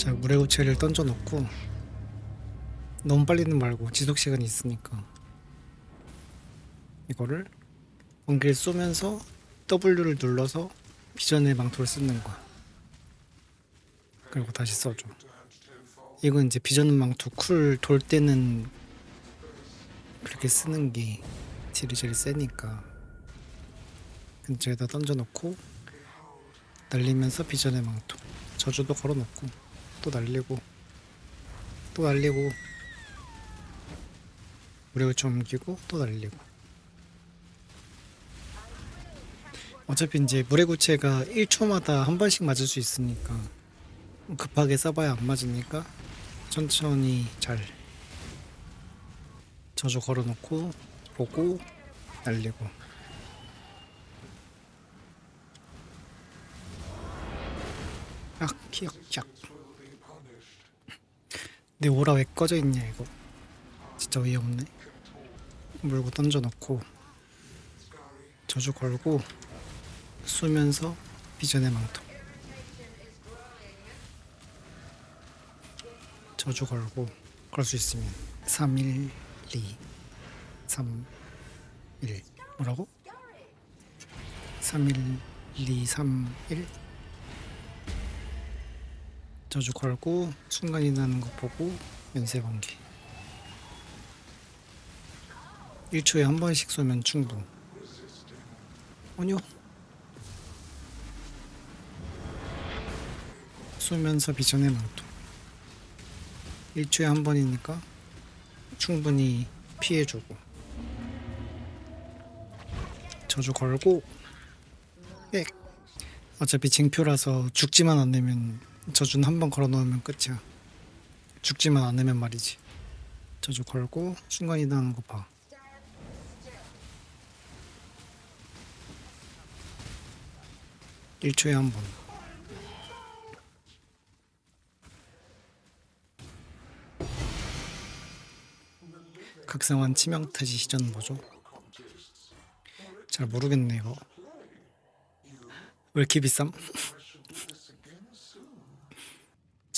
자 물의 고체를 던져 놓고 너무 빨리는 말고 지속 시간이 있으니까 이거를 번개를 쏘면서 W를 눌러서 비전의 망토를 쓰는 거야. 그리고 다시 써줘. 이건 이제 비전 망토 쿨 돌 때는 그렇게 쓰는 게 딜이 제일 세니까 근처에다 던져놓고 날리면서 비전의 망토 저주도 걸어놓고 또 날리고 또 날리고 무력을 좀 옮기고 또 날리고. 어차피 이제 물의 구체가 1초마다 한 번씩 맞을 수 있으니까 급하게 써봐야 안 맞으니까 천천히 잘 저주 걸어놓고 보고 날리고. 악 기억작 내 오라 왜 꺼져 있냐 이거. 진짜 어이없네 물고 던져놓고 저주 걸고 쏘면서 비전의 망토. 저주 걸고 걸수 있으면 3 1 2 3 1 뭐라고? 3 1 2 3 1 저주 걸고 순간이 나는 거 보고 연쇄 번개 1초에 한 번씩 쏘면 충분. 아니요. 쏘면서 비전의 망토 1초에 한 번이니까 충분히 피해주고. 저주 걸고 예. 어차피 징표라서 죽지만 않으면 저주는 한 번 걸어 놓으면 끝이야 죽지만 않으면 말이지 저주 걸고 순간 이동하는 거봐 1초에 한 번. 각성한 치명타지 시전 뭐죠? 잘 모르겠네 이거. 왜 이렇게 비쌈?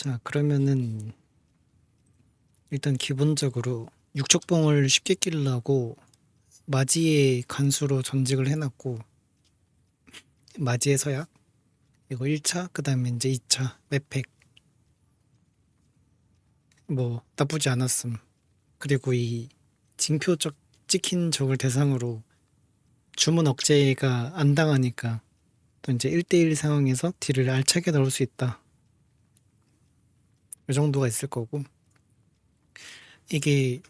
자 그러면은 일단 기본적으로 육척봉을 쉽게 끼려고 마지의 간수로 전직을 해놨고 마지의 서약 이거 1차 그 다음에 이제 2차 맵팩. 뭐 나쁘지 않았음. 그리고 이 징표 적 찍힌 적을 대상으로 주문 억제가 안 당하니까 또 이제 1대1 상황에서 딜을 알차게 넣을 수 있다 이 정도가 있을 거고. 이게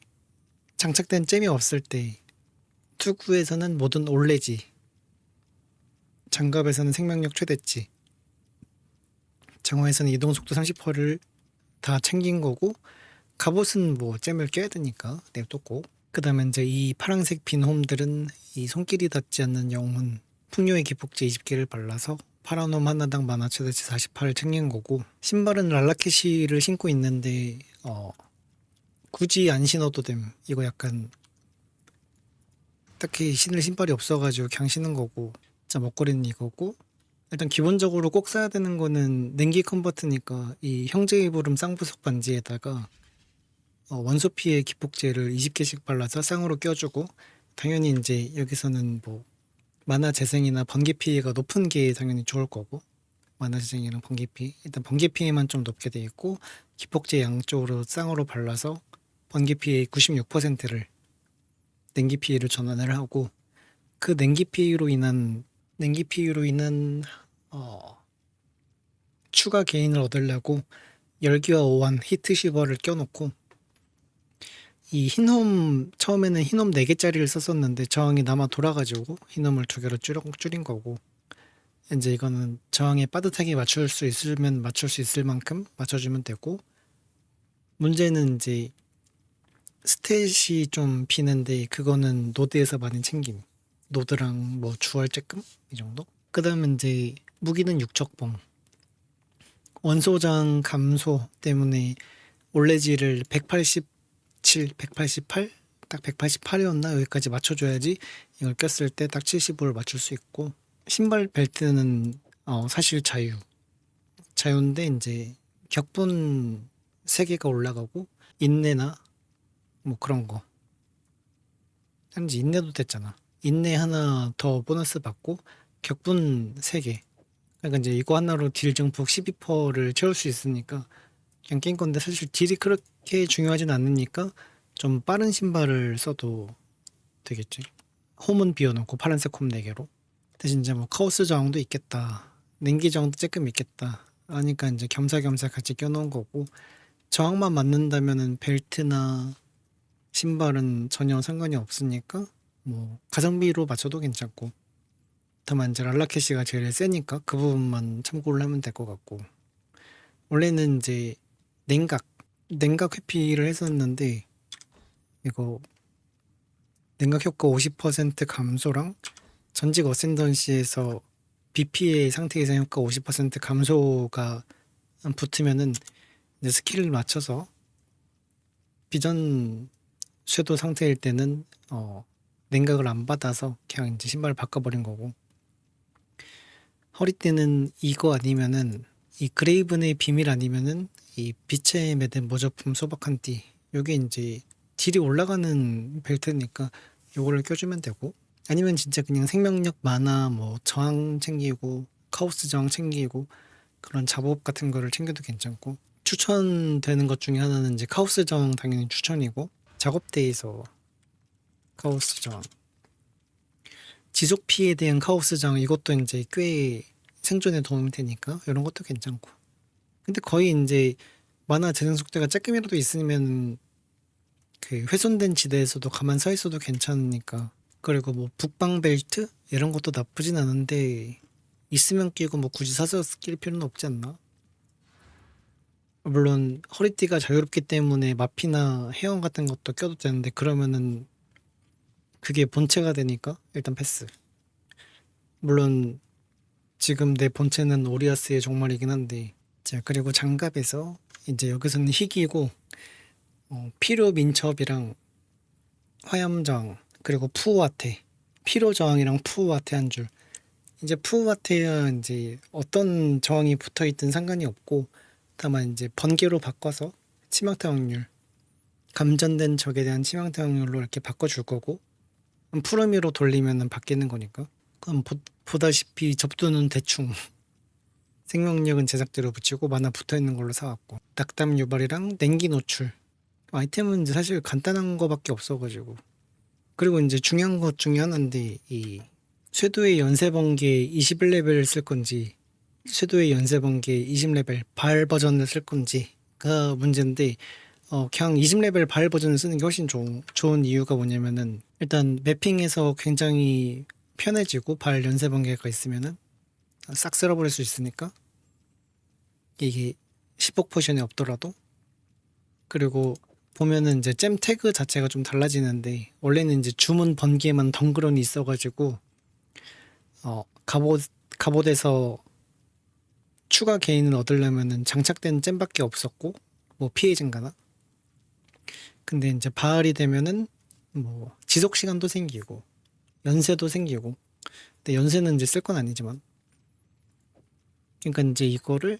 장착된 잼이 없을 때 투구에서는 모든 올레지. 장갑에서는 생명력 최대치. 장화에서는 이동속도 30%를 다 챙긴 거고 갑옷은 뭐 잼을 껴야 되니까 냅뒀고. 그 다음에 이제 이 파란색 빈 홈들은 이 손길이 닿지 않는 영혼 풍요의 기폭제 20개를 발라서 홈 하나당 만화 최대치 48을 챙긴 거고 신발은 랄라케시를 신고 있는데 어 굳이 안 신어도 됨. 이거 약간 딱히 신을 신발이 없어가지고 그냥 신는 거고 자 먹거리는 이거고 일단 기본적으로 꼭 사야 되는 거는 냉기 컨버트니까 이 형제의 부름 쌍부속 반지에다가 어, 원소 피해 기폭제를 20개씩 발라서 쌍으로 껴주고 당연히 이제 여기서는 뭐 만화 재생이나 번개 피해가 높은 게 당연히 좋을 거고 만화 재생이랑 번개 피해 일단 번개 피해만 좀 높게 돼 있고 기폭제 양쪽으로 쌍으로 발라서 번개 피해 96%를 냉기 피해를 전환을 하고 그 냉기 피해로 인한 냉기 피해로 인한 어, 추가 게인을 얻으려고 열기와 오한 히트 시버를 껴놓고 이 흰홈 처음에는 흰홈 4개짜리를 썼었는데 저항이 남아 돌아가지고 흰홈을 두 개로 줄여, 줄인 거고 이제 이거는 저항에 빠듯하게 맞출 수 있으면 맞출 수 있을 만큼 맞춰주면 되고 문제는 이제 스탯이 좀 비는데 그거는 노드에서 많이 챙김 노드랑 뭐 주얼 쬐끔 이 정도? 그 다음에 이제 무기는 육척봉. 원소장 감소 때문에 올레지를 187, 188, 딱 188이었나 여기까지 맞춰줘야지 이걸 꼈을 때 딱 75를 맞출 수 있고 신발 벨트는 어, 사실 자유 자유인데 이제 격분 3개가 올라가고 인내나 뭐 그런 거. 현재 인내도 됐잖아. 인내 하나 더 보너스 받고 격분 3개. 그러니까 이제 이거 하나로 딜 증폭 12%를 채울 수 있으니까 그냥 깬 건데 사실 딜이 그렇게 중요하진 않으니까 좀 빠른 신발을 써도 되겠지. 홈은 비워놓고 파란색 홈 4개로. 대신 이제 뭐 카오스 저항도 있겠다. 냉기 저항도 조금 있겠다. 하니까 이제 겸사겸사 같이 껴놓은 거고 저항만 맞는다면은 벨트나 신발은 전혀 상관이 없으니까 뭐 가성비로 맞춰도 괜찮고 다만 이제 랄라캐시가 제일 세니까 그 부분만 참고를 하면 될 것 같고 원래는 이제 냉각 냉각 회피를 했었는데 이거 냉각 효과 50% 감소랑 전직 어센던시에서 BP의 상태 이상 효과 50% 감소가 붙으면은 이제 스킬을 맞춰서 비전 쇄도 상태일 때는 어 냉각을 안 받아서 그냥 이제 신발을 바꿔버린 거고. 허리띠는 이거 아니면은 이 그레이븐의 비밀 아니면은 이 빛에 매든 모조품 소박한 띠 요게 이제 딜이 올라가는 벨트니까 요거를 껴주면 되고 아니면 진짜 그냥 생명력 만화 뭐 저항 챙기고 카오스 저항 챙기고 그런 잡업 같은 거를 챙겨도 괜찮고 추천되는 것 중에 하나는 이제 카오스 저항 당연히 추천이고 작업대에서 카오스 저항. 지속 피해에 대한 카오스 저항 이것도 이제 꽤 생존에 도움이 되니까 이런 것도 괜찮고 근데 거의 이제 만화 재생 속도가 조금이라도 있으면 그 훼손된 지대에서도 가만 서 있어도 괜찮으니까 그리고 뭐 북방 벨트 이런 것도 나쁘진 않은데 있으면 끼고 뭐 굳이 사서 끼를 필요는 없지 않나? 물론 허리띠가 자유롭기 때문에 마피나 헤엄 같은 것도 껴도 되는데 그러면은 그게 본체가 되니까 일단 패스. 물론 지금 내 본체는 오리아스의 종말이긴 한데 자 그리고 장갑에서 이제 여기서는 희귀고 어, 피로 민첩이랑 화염정 그리고 푸우아테 피로 저항이랑 푸우아테 한 줄. 이제 푸우아테야 이제 어떤 저항이 붙어 있든 상관이 없고 다만 이제 번개로 바꿔서 치명타 확률 감전된 적에 대한 치명타 확률로 이렇게 바꿔줄 거고 푸르미로 돌리면은 바뀌는 거니까. 그럼 보, 보다시피 접두는 대충 생명력은 제작대로 붙이고 만화 붙어 있는 걸로 사왔고 낙담 유발이랑 냉기 노출. 아이템은 이제 사실 간단한 거밖에 없어가지고. 그리고 이제 중요한 것 중에 하나인데 이 쇄도의 연쇄 번개 21레벨을 쓸 건지 쇄도의 연쇄 번개 20레벨 발 버전을 쓸 건지가 문제인데 어 그냥 20레벨 발 버전을 쓰는 게 훨씬 좋은 좋은 이유가 뭐냐면은 일단 매핑에서 굉장히 편해지고 발 연쇄 번개가 있으면은 싹 쓸어버릴 수 있으니까 이게 10복 포션이 없더라도? 그리고 보면은 이제 잼 태그 자체가 좀 달라지는데 원래는 이제 주문 번개만 덩그러니 있어가지고 어 갑옷 갑옷에서 추가 개인을 얻으려면은 장착된 잼밖에 없었고 뭐 피해 증가나? 근데 이제 바알이 되면은 뭐 지속 시간도 생기고 연세도 생기고. 근데 연세는 이제 쓸 건 아니지만 그러니까 이제 이거를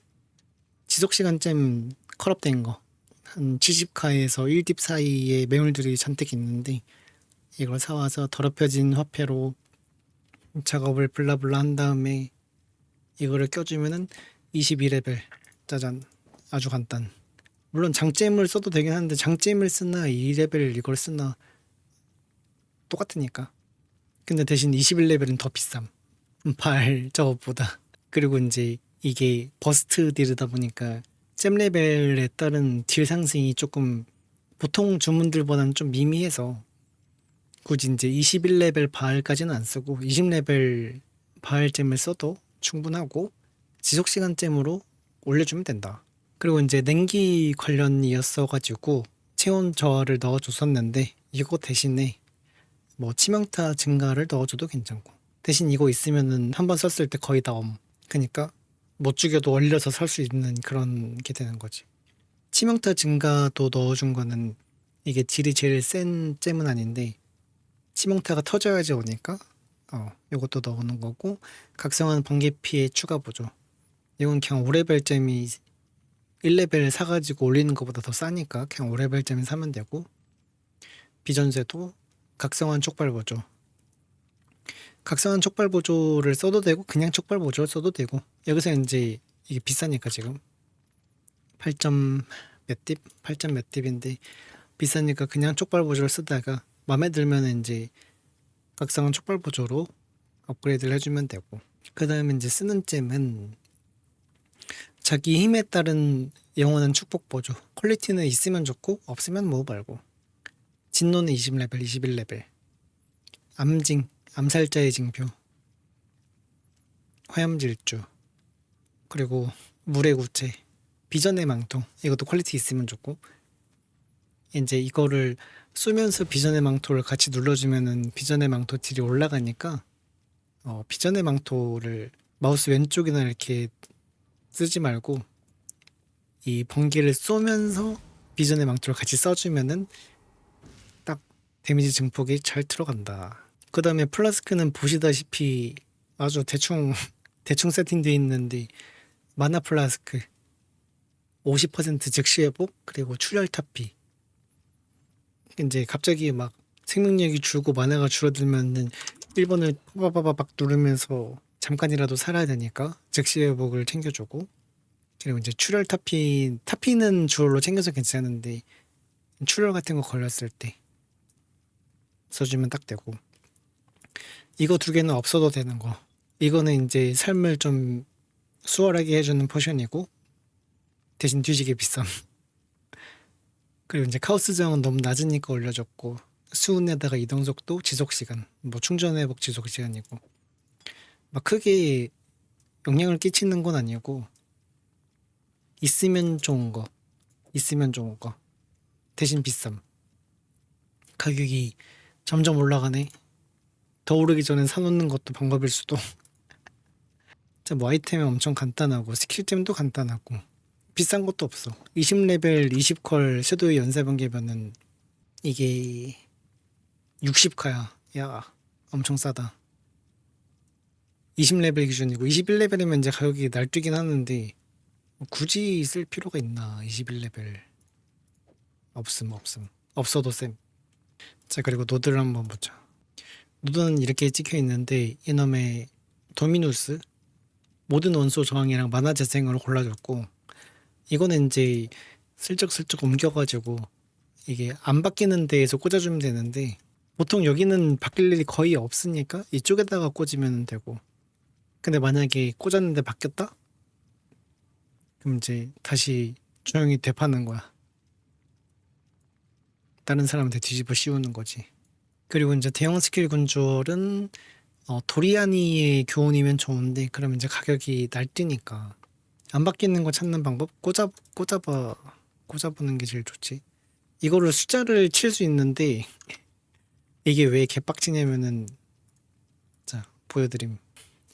지속 시간 잼 컬업된 거. 한 70카에서 1딥 사이에 매물들이 잔뜩 있는데 이걸 사와서 더럽혀진 화폐로 작업을 블라블라 한 다음에 이거를 껴주면은 22레벨 짜잔. 아주 간단. 물론 장잼을 써도 되긴 하는데 장잼을 쓰나 2레벨 이걸 쓰나 똑같으니까. 근데 대신 21레벨은 더 비쌈 발 저것보다. 그리고 이제 이게 버스트 딜이다 보니까 잼 레벨에 따른 딜 상승이 조금 보통 주문들보다는 좀 미미해서 굳이 이제 21레벨 바알까지는 안 쓰고 20레벨 바알 잼을 써도 충분하고 지속 시간 잼으로 올려주면 된다. 그리고 이제 냉기 관련이었어 가지고 체온 저하를 넣어줬었는데 이거 대신에 뭐 치명타 증가를 넣어줘도 괜찮고 대신 이거 있으면은 한 번 썼을 때 거의 다 엄. 그니까 못 죽여도 얼려서 살 수 있는 그런 게 되는 거지. 치명타 증가도 넣어준 거는 이게 딜이 제일 센 잼은 아닌데 치명타가 터져야지 오니까 어 요것도 넣어놓은 거고 각성한 번개 피해 추가 보조 이건 그냥 5레벨 잼이 1레벨 사가지고 올리는 것보다 더 싸니까 그냥 5레벨짜리 사면 되고 비전세도 각성한 촉발 보조 각성한 촉발 보조를 써도 되고 그냥 촉발 보조를 써도 되고. 여기서 이제 이게 비싸니까 지금. 8점 몇 딥? 8점 몇 딥인데 비싸니까 그냥 촉발 보조를 쓰다가 마음에 들면 이제 각성한 촉발 보조로 업그레이드를 해주면 되고. 그 다음에 이제 쓰는 잼은 자기 힘에 따른 영원한 축복 보조. 퀄리티는 있으면 좋고 없으면 뭐 말고. 진노는 20레벨 21레벨. 암징 암살자의 징표 화염질주 그리고 물의 구체 비전의 망토 이것도 퀄리티 있으면 좋고 이제 이거를 쏘면서 비전의 망토를 같이 눌러주면은 비전의 망토 딜이 올라가니까 어, 비전의 망토를 마우스 왼쪽이나 이렇게 쓰지 말고 이 번개를 쏘면서 비전의 망토를 같이 써주면은 딱 데미지 증폭이 잘 들어간다. 그 다음에 플라스크는 보시다시피 아주 대충 대충 세팅되어 있는데 마나 플라스크 50% 즉시 회복 그리고 출혈 타피 이제 갑자기 막 생명력이 줄고 만화가 줄어들면은 1번을 빠바바박 누르면서 잠깐이라도 살아야 되니까 즉시 회복을 챙겨주고 그리고 이제 출혈 타피 타피는 주얼로 챙겨서 괜찮은데 출혈 같은 거 걸렸을 때 써주면 딱 되고 이거 두 개는 없어도 되는 거. 이거는 이제 삶을 좀 수월하게 해주는 포션이고 대신 뒤지게 비쌈 그리고 이제 카오스 저항은 너무 낮으니까 올려줬고 수은에다가 이동 속도, 지속 시간, 뭐 충전 회복 지속 시간이고. 막 크게 영향을 끼치는 건 아니고 있으면 좋은 거, 있으면 좋은 거. 대신 비쌈 가격이 점점 올라가네. 더 오르기 전에 사놓는 것도 방법일 수도. 자, 뭐 아이템이 엄청 간단하고 스킬템도 간단하고 비싼 것도 없어. 20레벨 20컬 섀도우 연쇄 번개면은 이게 60카야. 야, 엄청 싸다. 20레벨 기준이고 21레벨이면 이제 가격이 날뛰긴 하는데 뭐 굳이 쓸 필요가 있나? 21레벨 없음 없음 없어도 쌤. 자 그리고 노드를 한번 보자. 노드는 이렇게 찍혀 있는데 이놈의 도미누스 모든 원소 저항이랑 만화 재생으로 골라줬고 이거는 이제 슬쩍슬쩍 옮겨가지고 이게 안 바뀌는 데에서 꽂아주면 되는데 보통 여기는 바뀔 일이 거의 없으니까 이쪽에다가 꽂으면 되고 근데 만약에 꽂았는데 바뀌었다? 그럼 이제 다시 조용히 되파는 거야 다른 사람한테 뒤집어 씌우는 거지 그리고 이제 대형 스킬 군주얼은 어, 도리아니의 교훈이면 좋은데 그러면 이제 가격이 날뛰니까 안 바뀌는 거 찾는 방법? 꽂아 꽂아봐 꽂아보는 게 제일 좋지. 이거를 숫자를 칠 수 있는데 이게 왜 개빡치냐면은 자 보여드림.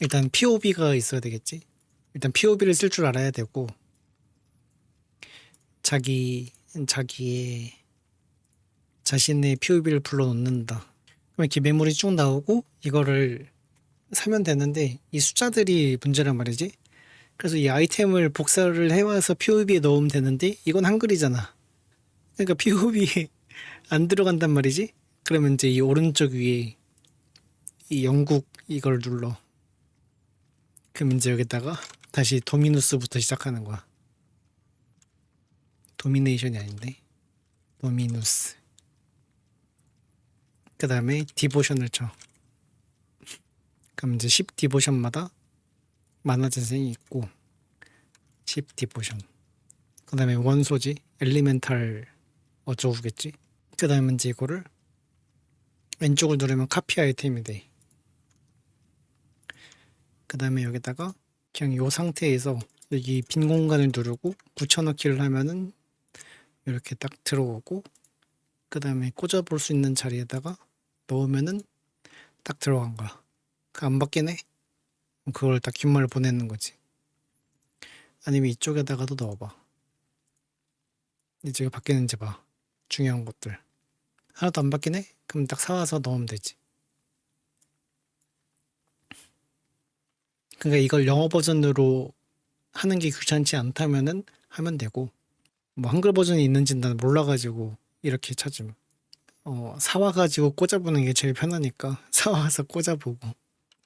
일단 POB가 있어야 되겠지? 일단 POB를 쓸 줄 알아야 되고 자기 자기의 자신의 POB를 불러놓는다. 그럼 이렇게 매물이 쭉 나오고 이거를 사면 되는데 이 숫자들이 문제란 말이지. 그래서 이 아이템을 복사를 해와서 POB에 넣으면 되는데 이건 한글이잖아. 그러니까 POB에 안 들어간단 말이지. 그러면 이제 이 오른쪽 위에 이 영국 이걸 눌러. 그럼 이제 여기다가 다시 도미누스부터 시작하는 거야. 도미네이션이 아닌데. 도미누스 그 다음에 디보션을 쳐. 그럼 이제 10 디보션마다 만화 재생이 있고 10 디보션. 그 다음에 원소지 엘리멘탈 어쩌고겠지? 그 다음에 이제 이거를 왼쪽을 누르면 카피 아이템이 돼 그 다음에 여기다가 그냥 이 상태에서 여기 빈 공간을 누르고 붙여넣기를 하면은 이렇게 딱 들어오고 그 다음에 꽂아볼 수 있는 자리에다가 넣으면은 딱 들어간 거야. 그안 바뀌네 그걸 딱 귓말을 보내는 거지. 아니면 이쪽에다가도 넣어봐. 이제 바뀌는지 봐. 중요한 것들. 하나도 안 바뀌네? 그럼 딱 사와서 넣으면 되지. 그러니까 이걸 영어 버전으로 하는 게 귀찮지 않다면은 하면 되고 뭐 한글 버전이 있는지는 난 몰라가지고 이렇게 찾음. 어, 사와가지고 꽂아보는 게 제일 편하니까 사와서 꽂아보고.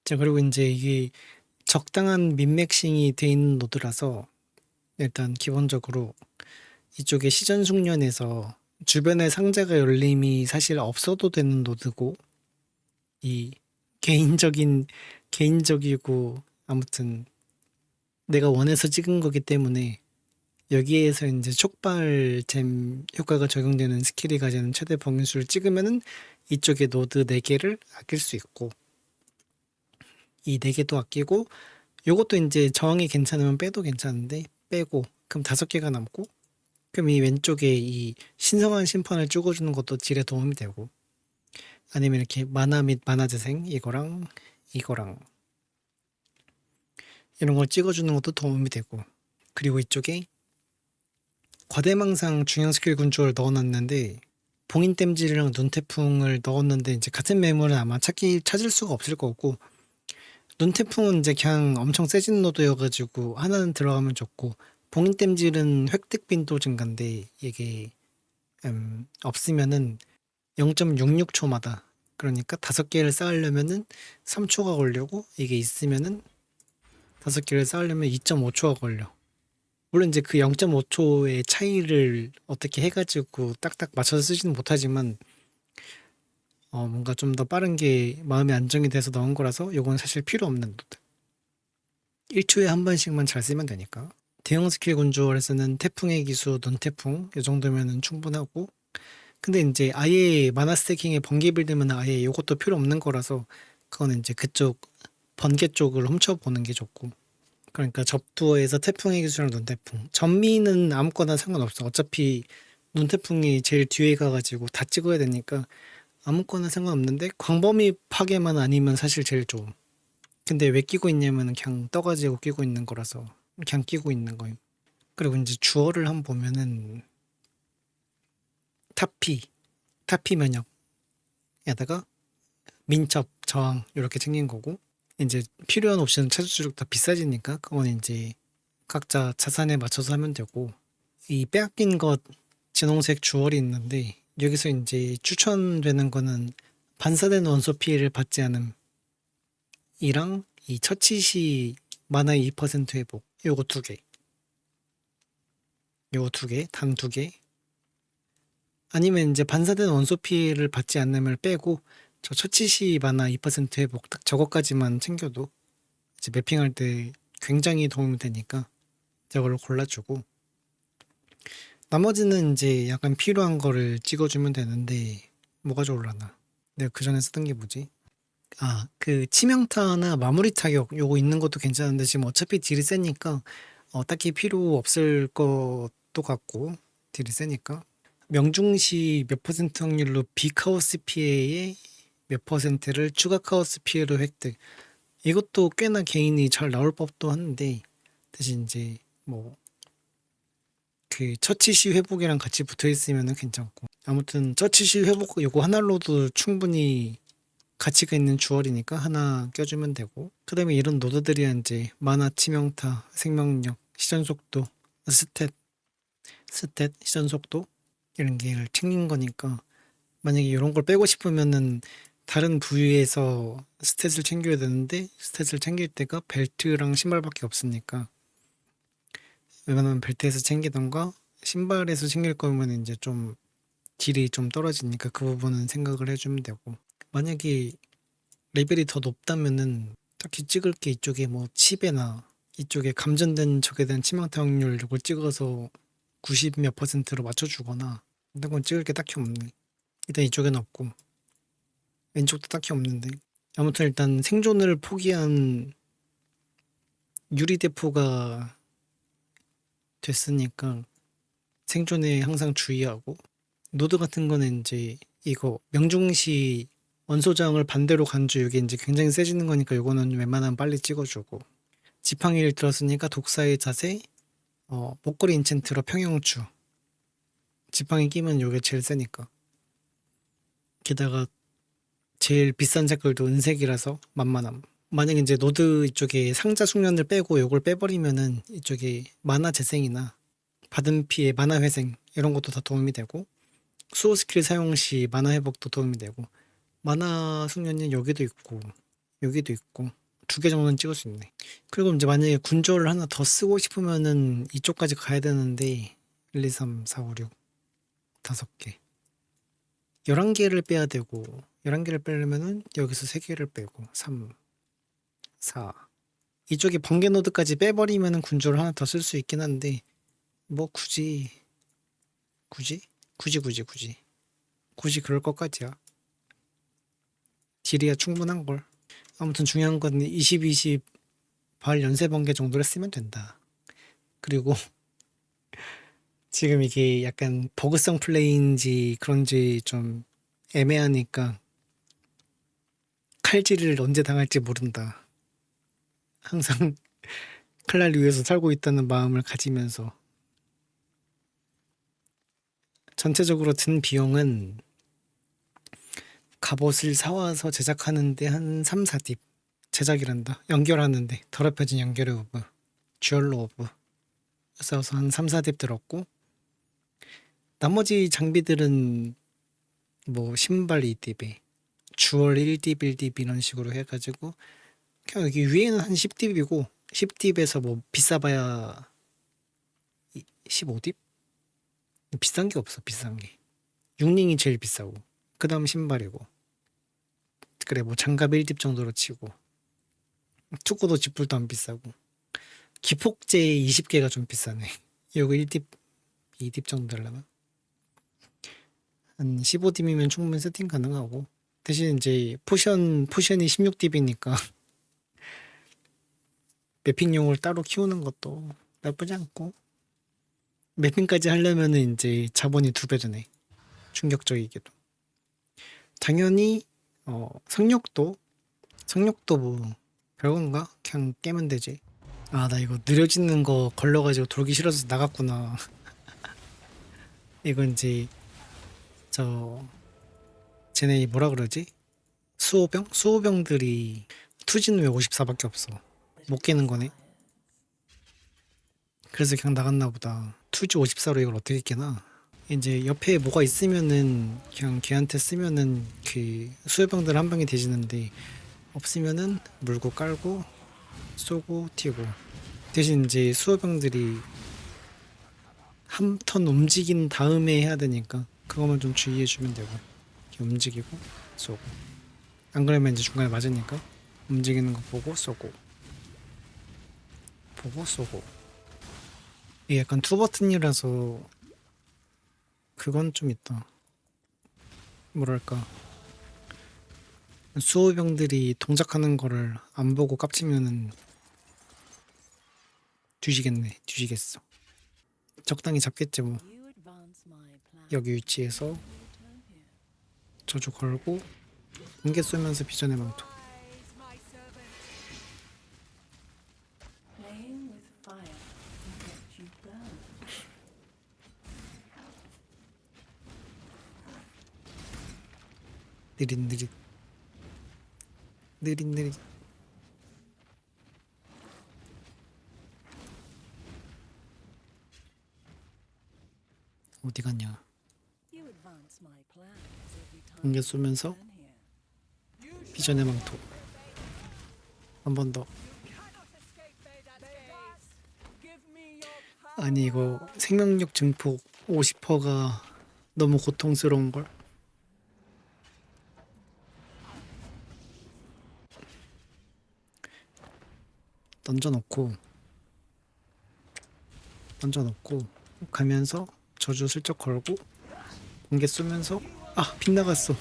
자 그리고 이제 이게 적당한 민맥싱이 돼 있는 노드라서 일단 기본적으로 이쪽에 시전 숙련에서 주변에 상자가 열림이 사실 없어도 되는 노드고 이 개인적인 개인적이고 아무튼 내가 원해서 찍은 거기 때문에 여기에서 이제 촉발잼 효과가 적용되는 스킬이 가지는 최대 범위수를 찍으면은 이쪽에 노드 4개를 아낄 수 있고 이 4개도 아끼고 요것도 이제 저항이 괜찮으면 빼도 괜찮은데 빼고 그럼 5개가 남고 그럼 이 왼쪽에 이 신성한 심판을 찍어주는 것도 딜에 도움이 되고 아니면 이렇게 만화 및 만화 재생 이거랑 이거랑 이런 걸 찍어주는 것도 도움이 되고 그리고 이쪽에 과대망상 중형 스킬 군주를 넣어놨는데 봉인 땜질이랑 눈태풍을 넣었는데 이제 같은 매물은 아마 찾기 찾을 수가 없을 거고 눈태풍은 이제 그냥 엄청 세진 노드여가지고 하나는 들어가면 좋고 봉인 땜질은 획득 빈도 증가인데 이게 음, 없으면은 0.66초마다 그러니까 다섯 개를 쌓으려면은 3초가 걸리고 이게 있으면은 다섯 개를 쌓으려면 2.5초가 걸려. 물론 이제 그 0.5초의 차이를 어떻게 해가지고 딱딱 맞춰서 쓰지는 못하지만 어 뭔가 좀 더 빠른 게 마음의 안정이 돼서 넣은 거라서 요건 사실 필요 없는 노드. 1초에 한 번씩만 잘 쓰면 되니까. 대형 스킬 군주월에서는 태풍의 기수, 눈태풍 이 정도면은 충분하고 근데 이제 아예 마나 스태킹에 번개 빌드면 아예 요것도 필요 없는 거라서 그거는 이제 그쪽 번개 쪽을 훔쳐보는 게 좋고 그러니까 접두어에서 태풍의 기술랑 눈태풍. 전미는 아무거나 상관없어. 어차피 눈태풍이 제일 뒤에 가가지고 다 찍어야 되니까 아무거나 상관없는데 광범위 파괴만 아니면 사실 제일 좋음. 근데 왜 끼고 있냐면 그냥 떠가지고 끼고 있는 거라서. 그냥 끼고 있는 거임. 그리고 이제 주어를 한번 보면은 타피 타피 면역에다가 민첩 저항 이렇게 생긴 거고 이제 필요한 옵션 찾을수록 더 비싸지니까 그건 이제 각자 자산에 맞춰서 하면 되고 이 빼앗긴 것 진홍색 주얼이 있는데 여기서 이제 추천되는 거는 반사된 원소 피해를 받지 않음 이랑 이 처치 시 만화의 2% 회복 요거 두 개. 요거 두 개, 단 두 개. 아니면 이제 반사된 원소 피해를 받지 않으면 빼고 저 처치 시 만화 2% 회복 딱 저것까지만 챙겨도 이제 매핑할 때 굉장히 도움이 되니까 저걸로 골라주고 나머지는 이제 약간 필요한 거를 찍어주면 되는데 뭐가 좋을라나 내가 그 전에 쓰던 게 뭐지? 아 그 치명타나 마무리 타격 요거 있는 것도 괜찮은데 지금 어차피 딜이 세니까 어, 딱히 필요 없을 것도 같고 딜이 세니까 명중시 몇 퍼센트 확률로 비카오스 피해의 몇 퍼센트를 추가 카오스 피해로 획득. 이것도 꽤나 개인이 잘 나올 법도 한데 대신 이제 뭐 그 처치 시 회복이랑 같이 붙어 있으면 괜찮고 아무튼 처치 시 회복 요거 하나로도 충분히 가치가 있는 주얼이니까 하나 껴주면 되고 그 다음에 이런 노드들이 이제 만화 치명타 생명력 시전 속도 스탯 스탯 시전 속도 이런 게 챙긴 거니까 만약에 이런 걸 빼고 싶으면은 다른 부위에서 스탯을 챙겨야 되는데 스탯을 챙길 때가 벨트랑 신발밖에 없으니까. 웬만하면 벨트에서 챙기던가 신발에서 챙길 거면 이제 좀 딜이 좀 떨어지니까 그 부분은 생각을 해주면 되고. 만약에 레벨이 더 높다면은 딱히 찍을 게 이쪽에 뭐 칩에나 이쪽에 감전된 적에 대한 치명타 확률 이걸 찍어서 90 몇 퍼센트로 맞춰주거나 이런 건 찍을 게 딱히 없네 일단 이쪽엔 없고 왼쪽도 딱히 없는데. 아무튼 일단 생존을 포기한 유리 대포가 됐으니까 생존에 항상 주의하고 노드 같은 거는 이제 이거 명중시 원소장을 반대로 간주 이게 이제 굉장히 세지는 거니까 이거는 웬만하면 빨리 찍어주고. 지팡이를 들었으니까 독사의 자세 어, 목걸이 인챈트로 평형추. 지팡이 끼면 이게 제일 세니까. 게다가 제일 비싼 색깔도 은색이라서 만만함. 만약 이제 노드 이쪽에 상자 숙련을 빼고 요걸 빼버리면은 이쪽에 만화 재생이나 받은 피해 만화 회생 이런 것도 다 도움이 되고 수호 스킬 사용 시 만화 회복도 도움이 되고 만화 숙련이 여기도 있고 여기도 있고 두 개 정도는 찍을 수 있네. 그리고 이제 만약에 군조를 하나 더 쓰고 싶으면은 이쪽까지 가야 되는데 1, 2, 3, 4, 5, 6 다섯 개 11개를 빼야 되고 11개를 빼려면은 여기서 3개를 빼고 3 4 이쪽에 번개 노드까지 빼버리면은 군조를 하나 더 쓸 수 있긴 한데 뭐 굳이 굳이? 굳이 굳이 굳이. 굳이 그럴 것까지야. 딜이야 충분한 걸. 아무튼 중요한 건 20, 20 발 연쇄 번개 정도를 쓰면 된다. 그리고 지금 이게 약간 버그성 플레이인지 그런지 좀 애매하니까 칼질을 언제 당할지 모른다. 항상 칼날 위에서 살고 있다는 마음을 가지면서. 전체적으로 든 비용은 갑옷을 사와서 제작하는데 한 3, 4딥 제작이란다. 연결하는데. 더럽혀진 연결의 오브, 듀얼로 오브. 써서 한 3, 4딥 들었고 나머지 장비들은 뭐 신발 2딥에 주얼 1딥, 1딥 이런 식으로 해가지고 그냥 여기 위에는 한 10딥이고 10딥에서 뭐 비싸봐야 15딥? 비싼 게 없어 비싼 게. 육링이 제일 비싸고 그 다음 신발이고. 그래 뭐 장갑 1딥 정도로 치고. 투구도 지풀도 안 비싸고. 기폭제 20개가 좀 비싸네. 요거 1딥 2딥 정도 되려나? 한 15딥이면 충분히 세팅 가능하고 대신 이제 포션 포션이 16딥이니까 매핑용을 따로 키우는 것도 나쁘지 않고 매핑까지 하려면은 이제 자본이 두 배 드네. 충격적이게도. 당연히 어 성력도 성력도 뭐 별건가? 그냥 깨면 되지. 아 나 이거 느려지는 거 걸려가지고 돌기 싫어서 나갔구나. 이건 이제 저 쟤네 뭐라 그러지? 수호병? 수호병들이 투지는 왜 54밖에 없어? 못 깨는 거네. 그래서 그냥 나갔나 보다. 투지 54로 이걸 어떻게 깨나? 이제 옆에 뭐가 있으면은 그냥 걔한테 쓰면은 그 수혈병들 한 방에 되지는데 없으면은 물고 깔고 쏘고 튀고 대신 이제 수호병들이 한 턴 움직인 다음에 해야 되니까 그거만 좀 주의해 주면 되고 이렇게 움직이고 쏘고. 안 그러면 이제 중간에 맞으니까 움직이는 거 보고 쏘고. 보고 쏘고. 이게 약간 투 버튼이라서 그건 좀 있다. 뭐랄까. 수호병들이 동작하는 거를 안 보고 깝치면은 뒤지겠네. 뒤지겠어. 적당히 잡겠지 뭐. 여기 위치에서 저주 걸고 공개 쏘면서 비전의 망토. 느릿느릿 느릿느릿 어디 갔냐 공개 쏘면서. 비전의 망토 한 번 더 아니 이거 생명력 증폭 50%가 너무 고통스러운 걸 던져놓고 던져놓고 가면서 저주 슬쩍 걸고 공개 쏘면서 아 빗나갔어.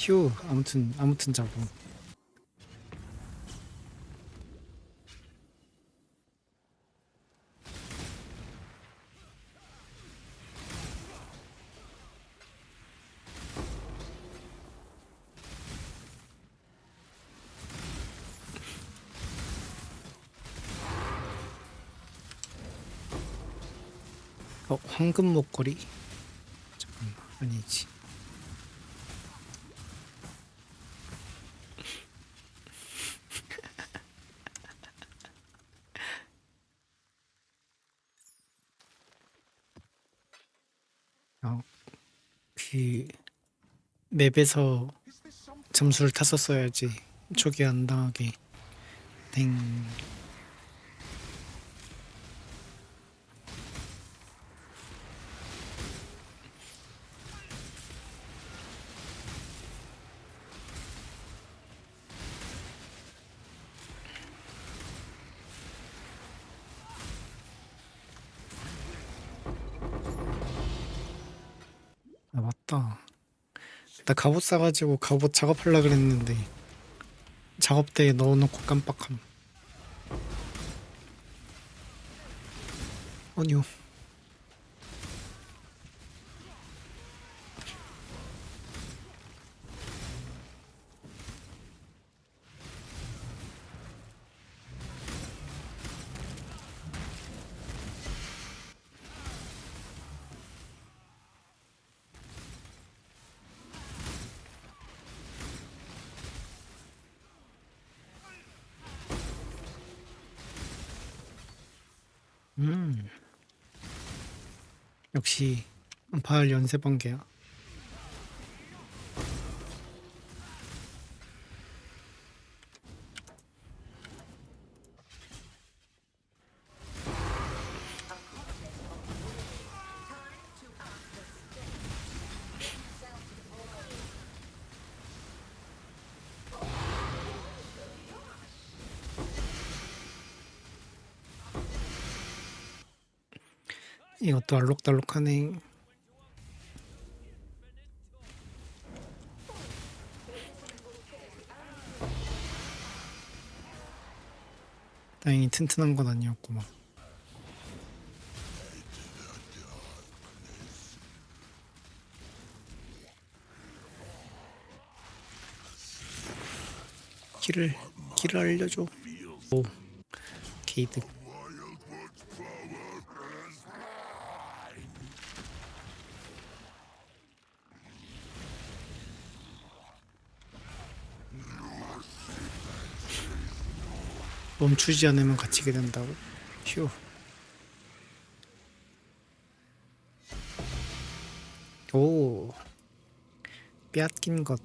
휴 아무튼 아무튼 자고 어 황금 목걸이? 잠깐만 아니지. 어, 그 맵에서 점수를 탔었어야지. 초기 안 당하게. 땡. 아 맞다 나 갑옷 사가지고 갑옷 작업하려 그랬는데 작업대에 넣어놓고 깜빡함. 아니요 역시 바알 연세 번개야 이것도 알록달록하네. 다행히 튼튼한 건 아니었구만 길을 길을 알려줘. 오 게이드 멈추지 않으면 갇히게 된다고? 휴. 오. 빼앗긴 것.